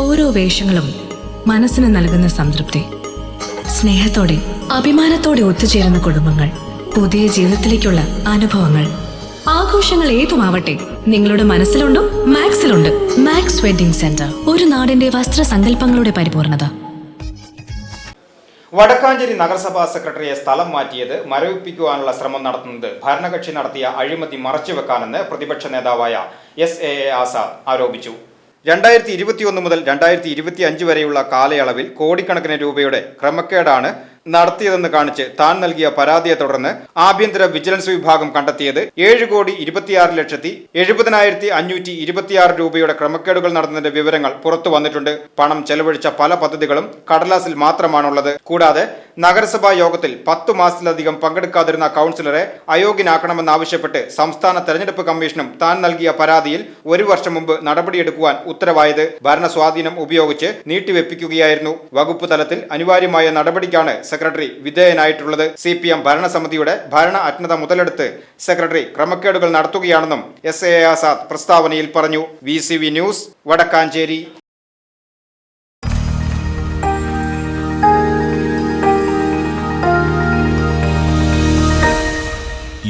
ഓരോ വേഷങ്ങളും മനസ്സിന് നൽകുന്ന സംതൃപ്തി. സ്നേഹത്തോടെ അഭിമാനത്തോടെ ഒത്തുചേരുന്ന കുടുംബങ്ങൾ പുതിയ ജീവിതത്തിലേക്കുള്ള അനുഭവങ്ങൾ. ആഘോഷങ്ങൾ ഏതുമാവട്ടെ നിങ്ങളുടെ മനസ്സിലുണ്ടോ മാക്സിലുണ്ട്. മാക്സ് വെഡിംഗ് സെന്റർ ഒരു നാടിന്റെ വസ്ത്രസങ്കല്പങ്ങളുടെ പരിപൂർണത. വടക്കാഞ്ചേരി നഗരസഭാ സെക്രട്ടറിയെ സ്ഥലം മാറ്റിയത് മരവിപ്പിക്കുവാനുള്ള ശ്രമം നടത്തുന്നത് ഭരണകക്ഷി നടത്തിയ അഴിമതി മറച്ചുവെക്കാനെന്ന് പ്രതിപക്ഷ നേതാവായ എസ് എ ആസാദ് ആരോപിച്ചു. രണ്ടായിരത്തി ഇരുപത്തിയൊന്ന് മുതൽ രണ്ടായിരത്തി ഇരുപത്തി അഞ്ച് വരെയുള്ള കാലയളവിൽ കോടിക്കണക്കിന് രൂപയുടെ ക്രമക്കേടാണ് നടത്തിയതെന്ന് കാണിച്ച് താൻ നൽകിയ പരാതിയെ തുടർന്ന് ആഭ്യന്തര വിജിലൻസ് വിഭാഗം കണ്ടെത്തിയത് ഏഴ് കോടി ഇരുപത്തിയാറ് ലക്ഷത്തി എഴുപതിനായിരത്തി അഞ്ഞൂറ്റി ഇരുപത്തിയാറ് രൂപയുടെ ക്രമക്കേടുകൾ നടന്നതിന്റെ വിവരങ്ങൾ പുറത്തു വന്നിട്ടുണ്ട്. പണം ചെലവഴിച്ച പല പദ്ധതികളും കടലാസിൽ മാത്രമാണുള്ളത്. കൂടാതെ നഗരസഭാ യോഗത്തിൽ പത്തു മാസത്തിലധികം പങ്കെടുക്കാതിരുന്ന കൗൺസിലറെ അയോഗ്യനാക്കണമെന്നാവശ്യപ്പെട്ട് സംസ്ഥാന തെരഞ്ഞെടുപ്പ് കമ്മീഷനും താൻ നൽകിയ പരാതിയിൽ ഒരു വർഷം മുമ്പ് നടപടിയെടുക്കുവാൻ ഉത്തരവായത് ഭരണസ്വാധീനം ഉപയോഗിച്ച് നീട്ടിവെപ്പിക്കുകയായിരുന്നു. വകുപ്പ് തലത്തിൽ അനിവാര്യമായ നടപടിക്കാണ് സെക്രട്ടറി വിധേയനായിട്ടുള്ളത്. സി പി എം ഭരണസമിതിയുടെ ഭരണ അജ്ഞത മുതലെടുത്ത് സെക്രട്ടറി ക്രമക്കേടുകൾ നടത്തുകയാണെന്നും എസ് എ ആസാദ് പ്രസ്താവനയിൽ പറഞ്ഞു. V news Vadakkanchery.